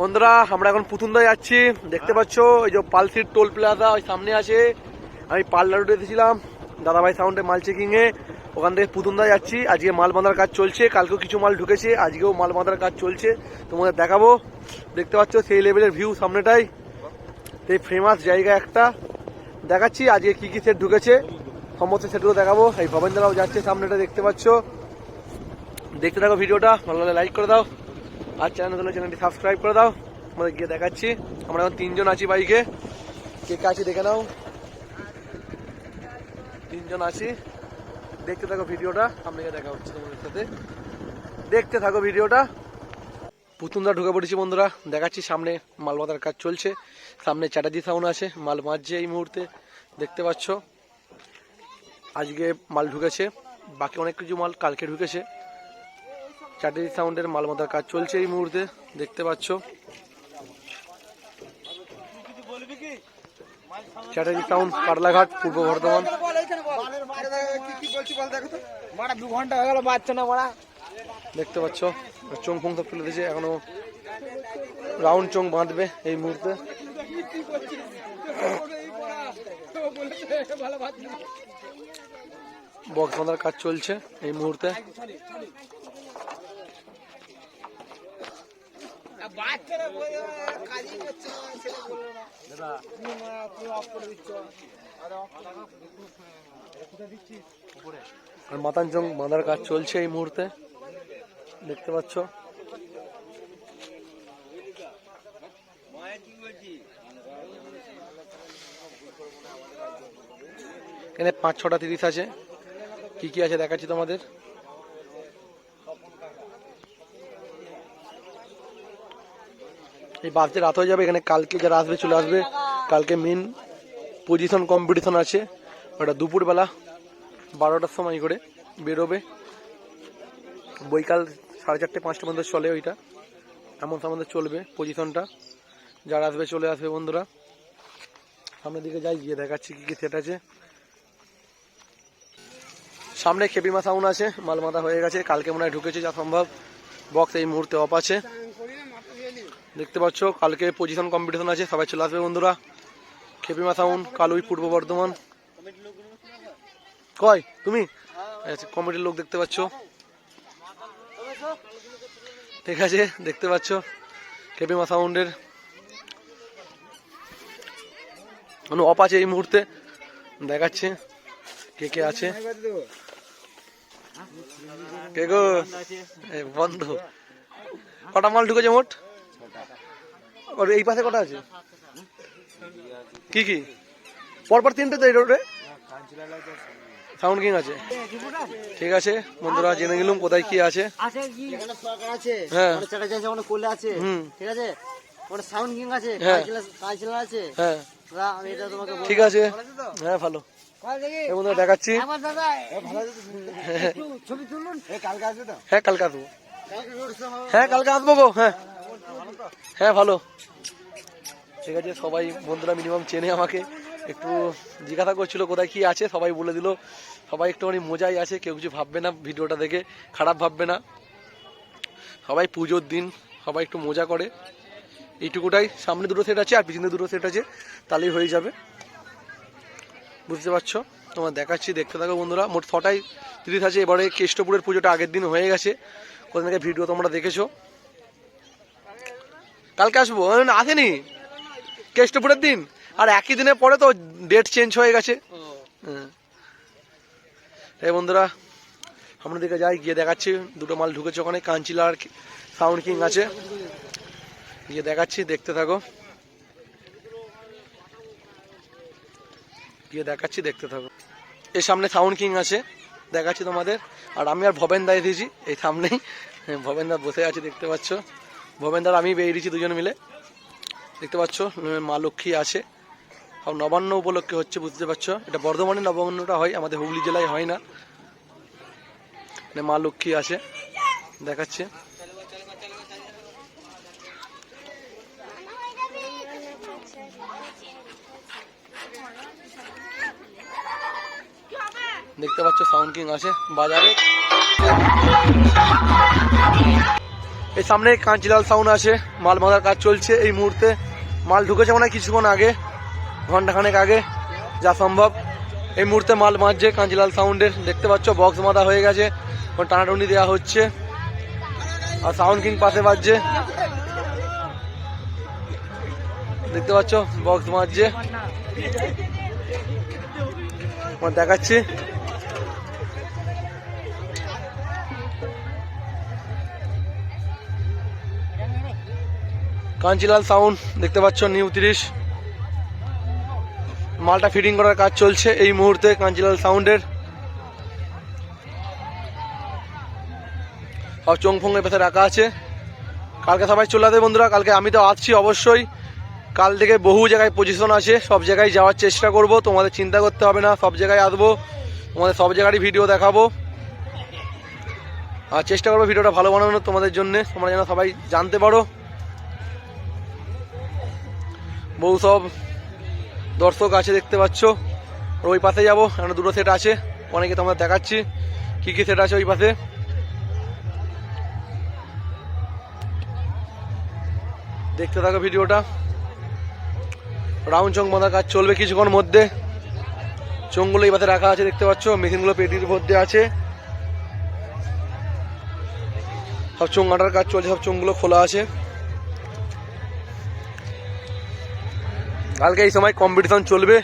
বন্ধুরা, আমরা এখন পুতুন্দা যাচ্ছি। দেখতে পাচ্ছ ওই যে পালসির টোল প্লাজা ওই সামনে আছে। আমি পাল্লা রোডে এসেছিলাম। দাদাভাই সাউন্ডে মাল চেকিংয়ে ওখান থেকে পুতুন্দা যাচ্ছি। আজকে মাল বাঁধার কাজ চলছে। কালকেও কিছু মাল ঢুকেছে। আজকেও মাল বাঁধার কাজ চলছে। তোমাদের দেখাবো। দেখতে পাচ্ছ, সেই লেভেলের ভিউ সামনেটাই। এই ফেমাস জায়গা একটা। দেখাচ্ছি, আজকে কি কি সেট ঢুকেছে। সমস্ত সেটগুলো দেখাবো। এই ভবেন্দ্ররাও যাচ্ছে সামনেটা, দেখতে পাচ্ছ। দেখতে থাকো ভিডিওটা ভালো লাগলে লাইক করে দাও। আর চ্যানেল চ্যানেলটি সাবস্ক্রাইব করে দাও। আমাদের গিয়ে দেখাচ্ছি। আমরা এখন তিনজন আছি বাইকে। কে কে আছি দেখে নাও। তিনজন আছি। দেখতে থাকো ভিডিওটা। আপনাকে দেখা হচ্ছে তোমাদের সাথে। দেখতে থাকো ভিডিওটা। পুতুনদা ঢুকে পড়েছি বন্ধুরা। দেখাচ্ছি সামনে মাল বাঁধার কাজ চলছে। সামনে চ্যাটার্জি সাউন্ড আছে। মাল বাঁধছে এই মুহূর্তে। দেখতে পাচ্ছ। আজকে মাল ঢুকেছে। বাকি অনেক কিছু মাল কালকে ঢুকেছে। চ্যাটার্জি সাউন্ডের মাল বাঁধার কাজ চলছে এই মুহূর্তে দেখতে পাচ্ছ। চ্যাটার্জি সাউন্ড পাটলাঘাট পূর্ব বর্ধমান। দু ঘণ্টা হয়ে গেল বাচ্চা না মারা। দেখতে পাচ্ছ চোং ফোং সব তুলে দিয়েছে এখনও রাউন্ড চোং বাঁধবে এই মুহূর্তে। বক্স বাঁধার কাজ চলছে এই মুহূর্তে। বাচ্চারা কাজই করছে না সেটা বলল না। তুমি মারা তুমি অফ করে দিচ্ছ। আরে অফ আর মাতান বাঁধার কাজ চলছে এই মুহূর্তে। দেখতে পাচ্ছ? এখানে পাঁচ ছটা তিরিশ আছে। কি কি আছে দেখাচ্ছি তোমাদের? এই বাসে রাত হয়ে যাবে, এখানে কালকে যারা আসবে চলে আসবে। কালকে মেন পজিশন কম্পিটিশন আছে। ওটা দুপুরবেলা, বারোটার সময় করে বেরোবে। বৈকাল সাড়ে চারটে পাঁচটা পর্যন্ত চলে ওইটা। এমন আমাদের চলবে পজিশনটা যারা আসবে চলে আসবে বন্ধুরা। সামনের দিকে যাই, গিয়ে দেখাচ্ছি কি কি সেট আছে। সামনে খেপিমা সাউন্ড আছে মালমাথা হয়ে গেছে। কালকে মনে হয় ঢুকেছে, যা সম্ভব। বক্স এই মুহূর্তে অফ আছে। দেখতে পাচ্ছ, কালকে পজিশন কম্পিটিশন আছে, সবাই চলে আসবে বন্ধুরা। খেপিমা সাউন্ড কালুই পূর্ব বর্ধমান। কয় তুমি? কমিটির লোক দেখতে পাচ্ছ। ঠিক আছে, দেখতে পাচ্ছ কেপিমা সাউন্ডের মানে অপ আছে এই মুহূর্তে। দেখাচ্ছে কে কে আছে। কে গো? বন্ধ। কটা মাল ঢুকেছে মোট? ওর এই পাশে কটা আছে? কি কি? পরপর তিনটে তো এই রোডে সাউন্ড কিং আছে। ঠিক আছে বন্ধুরা জেনে গেলাম কোথায় কি আছে। আছে কি? এখানে সরকার আছে। হ্যাঁ। ওখানে আছে কোলে আছে। হুম। ঠিক আছে? সাউন্ড কিং আছে হ্যাঁ। আছে। হ্যাঁ। দাদা, আমি এটা তোমাকে ঠিক আছে। হ্যাঁ ভালো। দেখাচ্ছি। আমার দাদা একটু ছবি তুলুন। কালকে আসবে তো। হ্যাঁ কালকে আসব। হ্যাঁ কালকে আসব গো হ্যাঁ। হ্যাঁ ভালো। ঠিক আছে, সবাই বন্ধুরা মিনিমাম চেনে আমাকে। একটু জিজ্ঞাসা করছিল কোথায় কি আছে, সবাই বলে দিল। সবাই একটুখানি মজাই আছে, কেউ কিছু ভাববে না ভিডিওটা দেখে, খারাপ ভাববে না। সবাই পুজোর দিন, সবাই একটু মজা করে। এইটুকুটাই, সামনে দুটো সেট আছে আর পিছনে দুটো সেট আছে, তাহলেই হয়ে যাবে। বুঝতে পারছ? তোমার দেখাচ্ছি, দেখতে থাকো বন্ধুরা। মোট ছটাই তিরিশ আছে, এবারে কেষ্টপুরের পুজোটা আগের দিন হয়ে গেছে। কোথা থেকে ভিডিও তোমরা দেখেছ? কালকে আসব। আসেনি। কেষ্টপুরের দিন। আর একই দিনের পরে তো ডেট চেঞ্জ হয়ে গেছে। হ্যাঁ। বন্ধুরা সামনের দিকে যাই গিয়ে দেখাচ্ছি। দুটো মাল ঢুকেছে ওখানে কাঞ্চিলা আর সাউন্ড কিং আছে। গিয়ে দেখাচ্ছি দেখতে থাকো। গিয়ে দেখাচ্ছি দেখতে থাকো। এর সামনে সাউন্ড কিং আছে দেখাচ্ছি তোমাদের। আর আমি আর ভবেন দায় দিয়েছি এই সামনেই। হ্যাঁ, ভবেন দা বসে আছে দেখতে পাচ্ছ। ভবেন দার আমি বেরিয়েছি দুজন মিলে। দেখতে পাচ্ছ মা লক্ষ্মী আছে। সব নবান্ন উপলক্ষে হচ্ছে, বুঝতে পারছ? এটা বর্ধমানে নবান্নটা হয়, আমাদের হুগলি জেলায় হয় না। মানে মা লক্ষ্মী আছে, দেখাচ্ছে। দেখতে পাচ্ছ সাউন্ড কিং আছে, বাজারে। এই সামনে কাঞ্চিলাল সাউন্ড আছে মাল বাঁধার কাজ চলছে এই মুহূর্তে। মাল ঢুকেছে মানে কিছুক্ষণ আগে ঘন্টাখানেক আগে, যা সম্ভব। এই মুহূর্তে মাল বাঁধছে কাঞ্চিলাল সাউন্ডের দেখতে পাচ্ছ বক্স বাঁধা হয়ে গেছে টানাটুনি দেওয়া হচ্ছে। আর সাউন্ড কিং পাশে বাজছে। দেখতে পাচ্ছ বক্স আমার দেখাচ্ছি। কাঞ্চিলাল সাউন্ড, দেখতে পাচ্ছ নিউ তিরিশ। মালটা ফিটিং করার কাজ চলছে এই মুহূর্তে কাঞ্চিলাল সাউন্ডের। সব চোং ফোঙের পেছনে রাখা আছে। কালকে সবাই চলে আসবে বন্ধুরা, কালকে আমি তো আসছি অবশ্যই। কাল থেকে বহু জায়গায় পজিশন আছে, সব জায়গায় যাওয়ার চেষ্টা করব, তোমাদের চিন্তা করতে হবে না, সব জায়গায় আসব। তোমাদের সব জায়গারই ভিডিও দেখাবো। আর চেষ্টা করব ভিডিওটা ভালো বানানোর তোমাদের জন্য, তোমরা যেন সবাই জানতে পারো। বহু সব দর্শক আছে, দেখতে পাচ্ছ। ওই পাশে যাব এখানে দুটো সেট আছে। অনেকে তোমরা দেখাচ্ছি কি কি সেট আছে ওই পাশে। দেখতে থাকো ভিডিওটা। রাউন্ড চং বাঁধার কাজ চলবে কিছুক্ষণ মধ্যে। চোঙগুলো এই পাশে রাখা আছে, দেখতে পাচ্ছ। মেশিনগুলো পেটির মধ্যে আছে। সব চোঙ আটার কাজ চলছে, সব চোঙগুলো খোলা আছে। কালকে এই সময় কম্পিটিশন চলবে।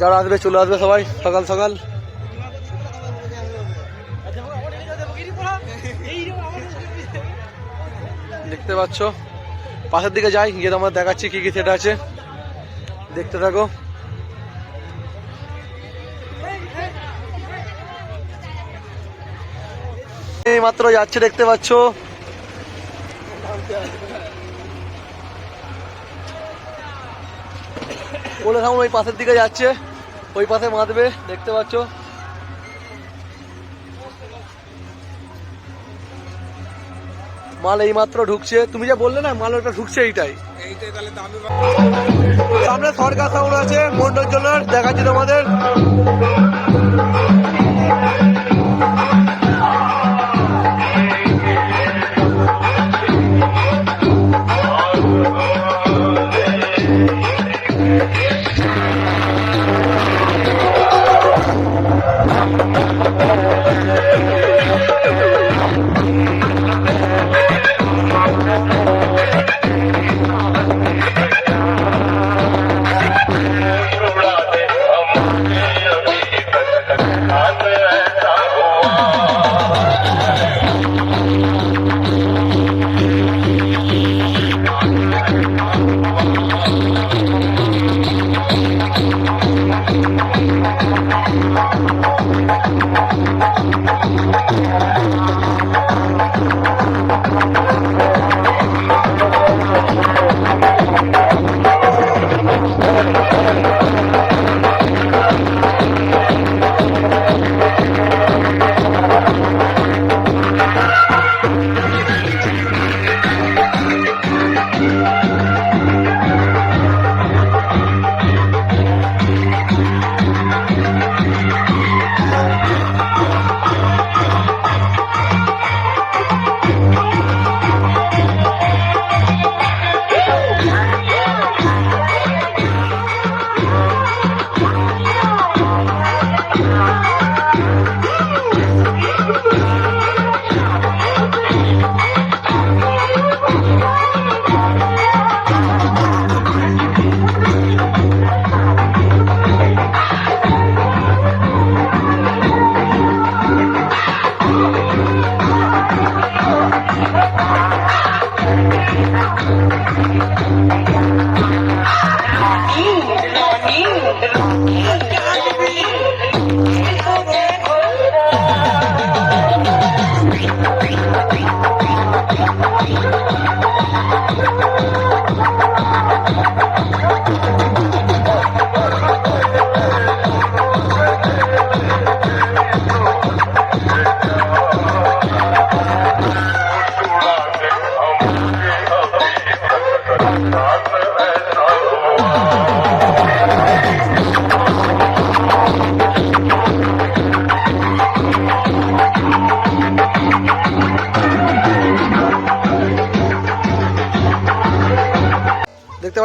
যারা আসবে, চলে আসবে সবাই, সকাল সকাল। দেখতে পাচ্ছ? পাশের দিকে যাই, গিয়ে তোমার দেখাচ্ছি কি কি সেটা আছে। দেখতে থাকো। মাত্র যাচ্ছে, দেখতে পাচ্ছ? বলে থাকুন, ওই পাশের দিকে যাচ্ছে, ওই পাশে মাতবে দেখতে পাচ্ছ। মাল এই মাত্র ঢুকছে। তুমি যা বললে না, মাল ওটা ঢুকছে এইটাই। সামনে সরকার সাউন্ড আছে, মন্ডল জন্য দেখাচ্ছি তোমাদের।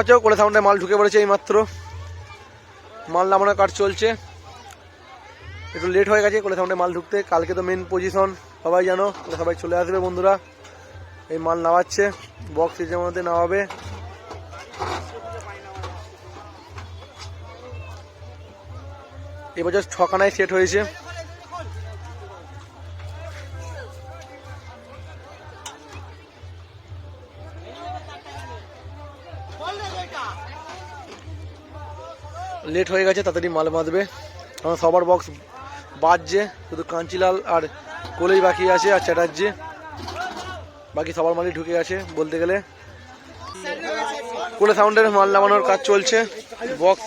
পাচ্ছ কোলে সাউন্ডে মাল ঢুকে পড়েছে এই মাত্র মাল নামানোর কাজ চলছে। একটু লেট হয়ে গেছে, কোলে সাউন্ডে মাল ঢুকতে। কালকে তো মেন পজিশন সবাই জানো সবাই চলে আসবে বন্ধুরা। এই মাল নামাচ্ছে বক্স সিজের মধ্যে নামাবে। এবছর ছখানায় সেট হয়েছে। লেট হয়ে গেছে, তাড়াতাড়ি মাল বাঁধবে। কারণ সবার বক্স বাজছে, শুধু কাঞ্চিলাল আর কোলেই বাকি আছে আর চ্যাটার্জি। বাকি সবার মালই ঢুকে গেছে বলতে গেলে। কোলে সাউন্ডের মাল নামানোর কাজ চলছে। বক্স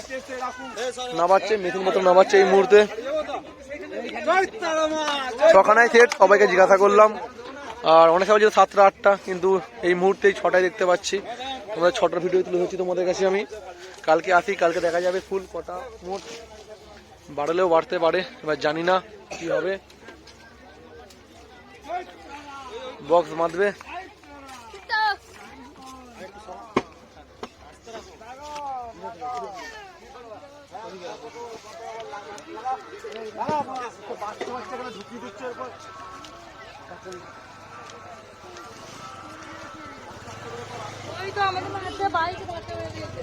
নামাচ্ছে মেশিন মতো নামাচ্ছে এই মুহূর্তে। ছখানায় সেট সবাইকে জিজ্ঞাসা করলাম। আর অনেক সময় সাতটা, আটটা, কিন্তু এই মুহূর্তেই ছটায় দেখতে পাচ্ছি। তোমাদের ছটার ভিডিও তুলে ধরছি তোমাদের কাছে আমি। কালকে আসি কালকে দেখা যাবে ফুল কটা মোট বাড়লেও বাড়তে পারে এবার জানি না কি হবে বক্স বাঁধবে ওই তো আমাদের মাঠে বাইক ধাক্কা মেরে দিয়েছে